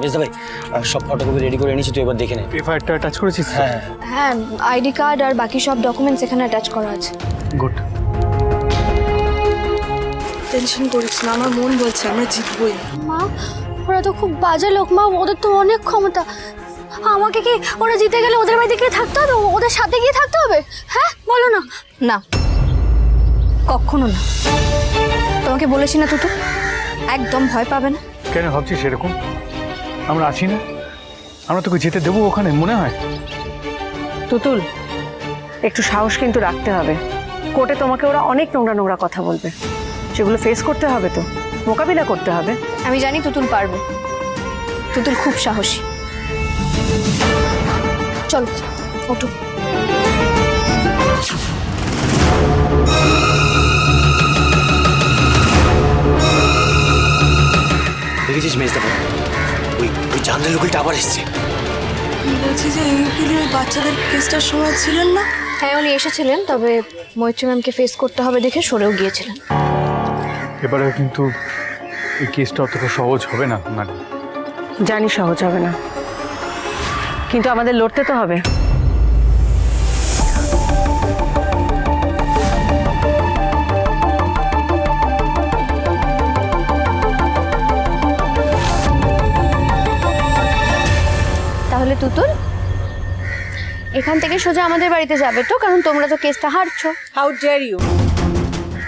মেজদা ভাই সব photocopy ready করে এনেছি তুই এবার দেখে নে। এফআইআরটা টাচ করেছিস? হ্যাঁ হ্যাঁ। আইডি কার্ড আর বাকি সব ডকুমেন্টস এখানে অ্যাটাচ করা আছে। গুড টেনশন করিস না আমার মন বলছে আমরা জিতবই। মা ওরা তো খুব বাজে লোক মা ওদের তো অনেক ক্ষমতা। আমাকে কি ওরা জিতে গেলে ওদের বাড়িতে গিয়ে থাকতে হবে? ওদের সাথে গিয়ে থাকতে হবে? হ্যাঁ বলো না। না। কখনো না। তোমাকে বলেছি না তুতু একদম ভয় পাবে না। কেন ভাবছিস সেরকম আমরা আছি না। আমরা তোকে যেতে দেবো ওখানে মনে হয়? তুতুল একটু সাহস কিন্তু রাখতে হবে। কোর্টে তোমাকে ওরা অনেক নোংরা নোংরা কথা বলবে। সেগুলো ফেস করতে হবে তো। মোকাবিলা করতে হবে। আমি জানি তুতুল পারবে। তুতুল খুব সাহসী। চল ওঠো। দেখেছিস মেজদা ওই জানলে লোকটা আবার এসছে। বলছি যে এই উকিল ওই বাচ্চাদের কেসটার সময় ছিলেন না? হ্যাঁ উনি এসেছিলেন তবে মৈত্রী ম্যামকে ফেস করতে হবে দেখে সরেও গিয়েছিলেন। এবারে কিন্তু এই কেসটা অতটা সহজ হবে না ম্যাডাম জানি সহজ হবে না। কিন্তু আমাদের লড়তে তো হবে। তুতুল এখান থেকে সোজা আমাদের বাড়িতে যাবে তো কারণ তোমরা তো কেসটা হারছো। হাউ ডেয়ার ইউ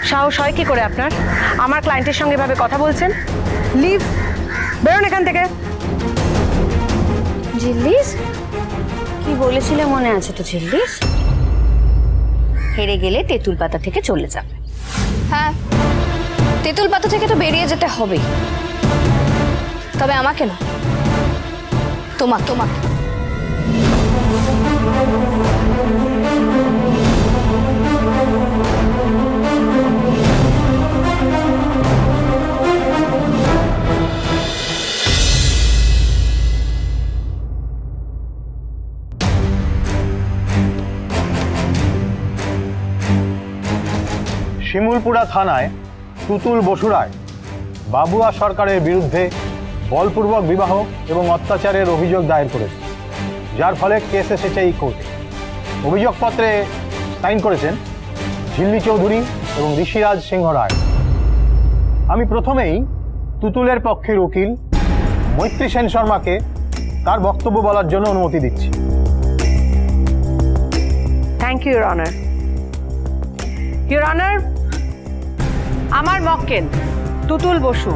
সাহস হয় কি করে আপনার? আমার ক্লায়েন্টের সঙ্গে এভাবে কথা বলছেন? লিভ বেরোন এখান থেকে। জিল্লিস? কি বলেছিলে মনে আছে তো জিল্লিস? হেরে গেলে তেঁতুল পাতা থেকে চলে যাবে। হ্যাঁ তেঁতুল পাতা থেকে তো বেরিয়ে যেতে হবেই। তবে আমাকে না তোমা তোমাকে। শিমুলপুরা থানায় তুতুল বসুরায় বাবুয়া সরকারের বিরুদ্ধে বলপূর্বক বিবাহ এবং অত্যাচারের অভিযোগ দায়ের করেছে। যার ফলে কেস এসেছে এই কোর্টে অভিযোগপত্রে সাইন করেছেন ঝিল্লি চৌধুরী এবং ঋষিরাজ সিংহ রায়। আমি প্রথমেই তুতুলের পক্ষের উকিল মৈত্রী সেন শর্মাকে তার বক্তব্য বলার জন্য অনুমতি দিচ্ছি। Thank you your honour your honour আমার মক্কেল তুতুল বসু।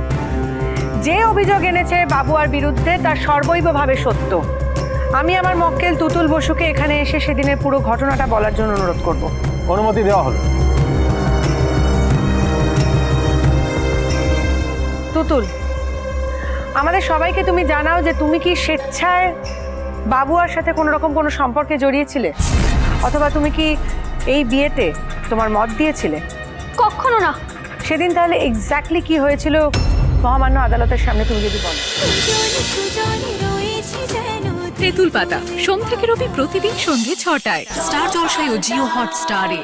যে অভিযোগ এনেছে বাবুয়ার বিরুদ্ধে তার সর্বৈবভাবে সত্য। আমি আমার মক্কেল তুতুল বসুকে এখানে এসে সেদিনের পুরো ঘটনাটা বলার জন্য অনুরোধ করব। অনুমতি দেওয়া হলো তুতুল আমাদের সবাইকে তুমি জানাও যে তুমি কি স্বেচ্ছায় বাবুয়ার সাথে কোনো রকম কোনো সম্পর্কে জড়িয়েছিলে? অথবা তুমি কি এই বিয়েতে তোমার মত দিয়েছিলে? কখনো না। সেদিন তাহলে এক্স্যাক্টলি কি হয়েছিল মহামান্য আদালতের সামনে তুমি যদি বলো। তেঁতুল পাতা সোম থেকে রবি প্রতিদিন সন্ধে ছটায়। স্টার জলসায় ও জিও হটস্টারে।